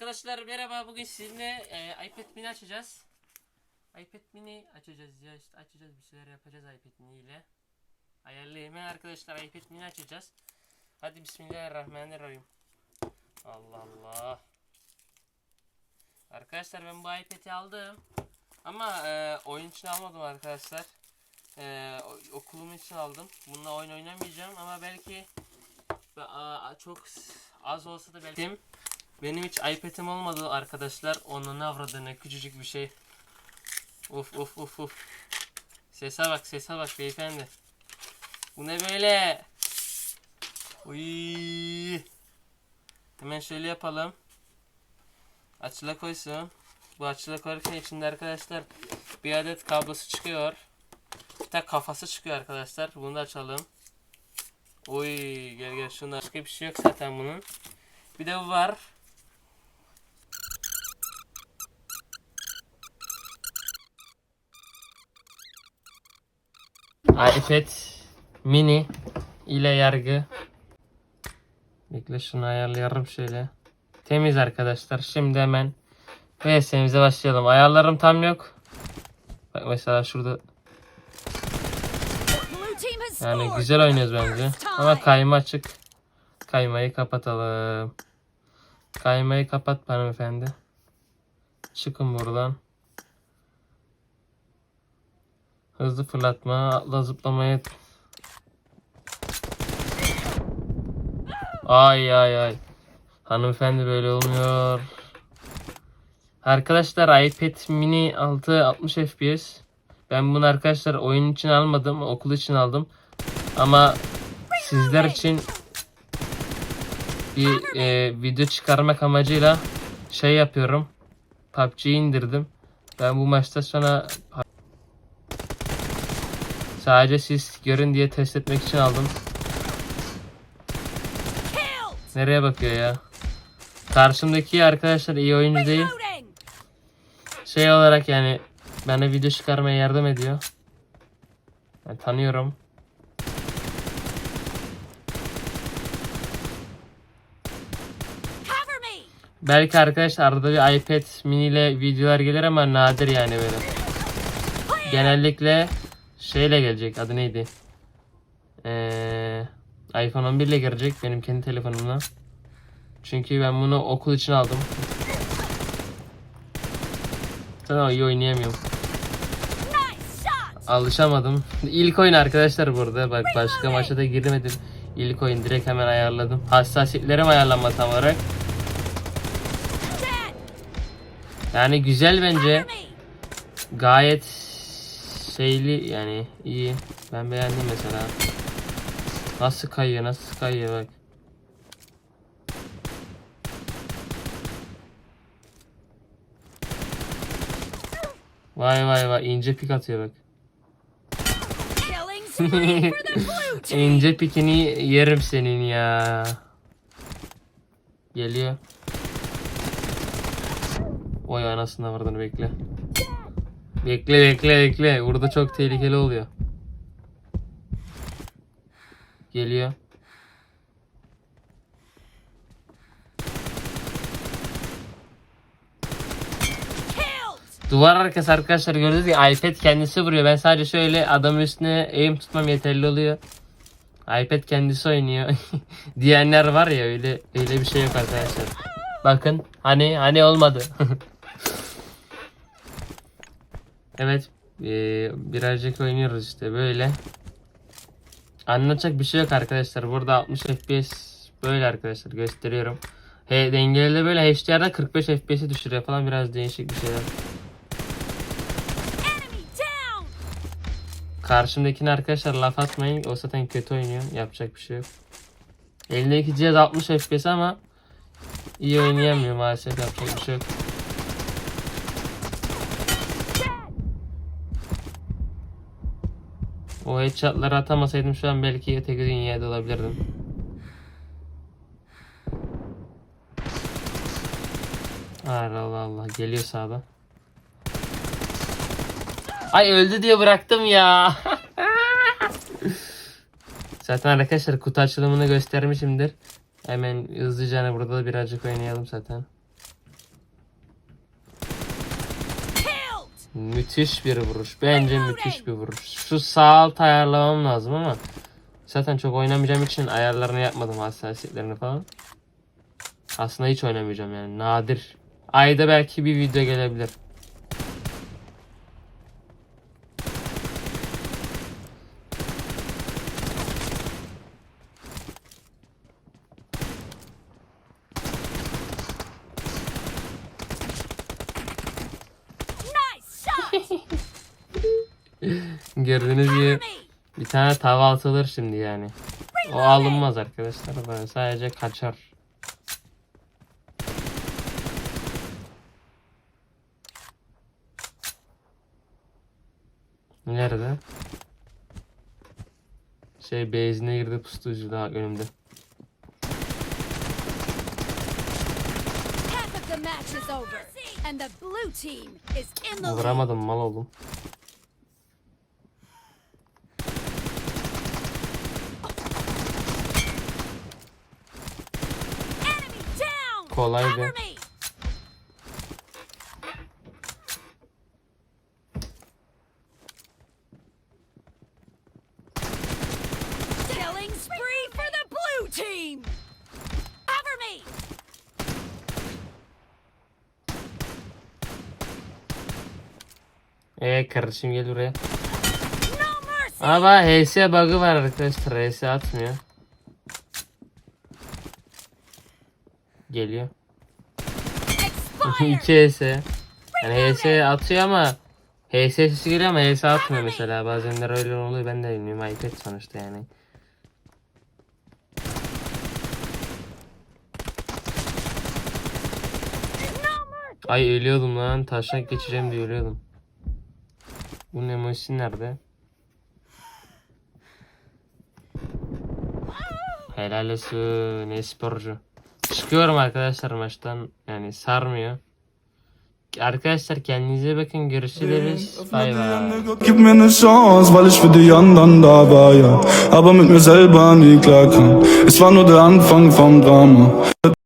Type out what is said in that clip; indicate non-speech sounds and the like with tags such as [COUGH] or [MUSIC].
Arkadaşlar merhaba bugün sizinle e, iPad mini açacağız. iPad mini açacağız ya işte açacağız bir şeyler yapacağız iPad mini ile. Ayarlayayım arkadaşlar iPad mini açacağız. Hadi bismillahirrahmanirrahim. Allah Allah. Arkadaşlar ben bu iPad'i aldım. Ama e, oyun için almadım arkadaşlar. E, okulum için aldım. Bununla oyun oynamayacağım ama belki a- çok az olsa da belki benim hiç iPad'im olmadı arkadaşlar. Onun avradını küçücük bir şey. Uf uf uf uf. Sese bak sese bak beyefendi. Bu ne böyle? Uy. Hemen şöyle yapalım. Açıla koysun. Bu açıla koyarken içinde arkadaşlar bir adet kablosu çıkıyor. Bir de kafası çıkıyor arkadaşlar. Bunu da açalım. Oy gel gel şunda başka bir şey yok zaten bunun. Bir de bu var. iPad mini ile yargı. Bekle şunu ayarlayalım şöyle. Temiz arkadaşlar. Şimdi hemen VS'imize başlayalım. Ayarlarım tam yok. Bak mesela şurada yani güzel oynuyoruz bence. Ama kayma açık. Kaymayı kapatalım. Kaymayı kapat hanımefendi. Çıkın buradan. Hızlı fırlatma, atla zıplamaya. Ay ay ay. Hanımefendi böyle olmuyor. Arkadaşlar iPad mini 6 60 FPS. Ben bunu arkadaşlar oyun için almadım, okul için aldım. Ama sizler için bir e, video çıkarmak amacıyla şey yapıyorum. PUBG'yi indirdim. Ben bu maçta sonra sadece siz görün diye test etmek için aldım. Nereye bakıyor ya? Karşımdaki arkadaşlar iyi oyuncu değil. Şey olarak yani bana video çıkarmaya yardım ediyor. Ben tanıyorum. Belki arkadaşlar arada bir iPad mini ile videolar gelir ama nadir yani böyle. Genellikle şeyle gelecek. Adı neydi? Ee, iPhone 11 ile gelecek benim kendi telefonumla. Çünkü ben bunu okul için aldım. Sana iyi oynayamıyorum. Alışamadım. [LAUGHS] İlk oyun arkadaşlar burada. Bak başka maça da girmedim. İlk oyun direkt hemen ayarladım. Hassasiyetlerim ayarlanma tam olarak. Yani güzel bence. Gayet şeyli yani iyi. Ben beğendim mesela. Nasıl kayıyor nasıl kayıyor bak. Vay vay vay ince pik atıyor bak. [LAUGHS] İnce pikini yerim senin ya. Geliyor. Oy anasını vurdun bekle. Bekle bekle bekle. Burada çok tehlikeli oluyor. Geliyor. Duvar arkası arkadaşlar gördüğünüz gibi iPad kendisi vuruyor. Ben sadece şöyle adamın üstüne aim tutmam yeterli oluyor. iPad kendisi oynuyor. [LAUGHS] Diyenler var ya öyle öyle bir şey yok arkadaşlar. Bakın hani hani olmadı. [LAUGHS] evet eee, birazcık oynuyoruz işte böyle. Anlatacak bir şey yok arkadaşlar. Burada 60 FPS böyle arkadaşlar gösteriyorum. He, dengeli de böyle HDR'da 45 FPS'i düşürüyor falan biraz değişik bir şeyler. Karşımdakine arkadaşlar laf atmayın. O zaten kötü oynuyor. Yapacak bir şey yok. Elindeki cihaz 60 FPS ama iyi oynayamıyor maalesef. Yapacak bir şey yok. O headshotları atamasaydım şu an belki öteki dünyada olabilirdim. Allah Allah geliyor sağda. Ay öldü diye bıraktım ya. [LAUGHS] zaten arkadaşlar kutu açılımını göstermişimdir. Hemen hızlıca hani burada da birazcık oynayalım zaten. Müthiş bir vuruş. Bence müthiş bir vuruş. Şu sağ alt ayarlamam lazım ama zaten çok oynamayacağım için ayarlarını yapmadım hassasiyetlerini falan. Aslında hiç oynamayacağım yani nadir. Ayda belki bir video gelebilir. Gördüğünüz gibi bir tane tava atılır şimdi yani. O alınmaz arkadaşlar. Böyle sadece kaçar. Nerede? Şey base'ine girdi pustucu daha önümde. Half of the me! Ee kardeşim gel buraya. Ama HS bug'ı var arkadaşlar. HS atmıyor. Geliyor. Expired! 2 [LAUGHS] HS. Yani HS atıyor ama HS sesi geliyor ama HS atmıyor mesela. Bazenler öyle oluyor. Ben de bilmiyorum. iPad sonuçta yani. Ay ölüyordum lan. Taşak geçeceğim diye ölüyordum. Bu emojisi nerede? Helal olsun. Ne sporcu. Çıkıyorum arkadaşlar maçtan. Yani sarmıyor. Arkadaşlar kendinize bakın. Görüşürüz. Bay bay. Gib mir ne Chance, weil ich für die anderen da war, ja. Aber mit mir selber nie klar kam. Es war nur der Anfang vom Drama.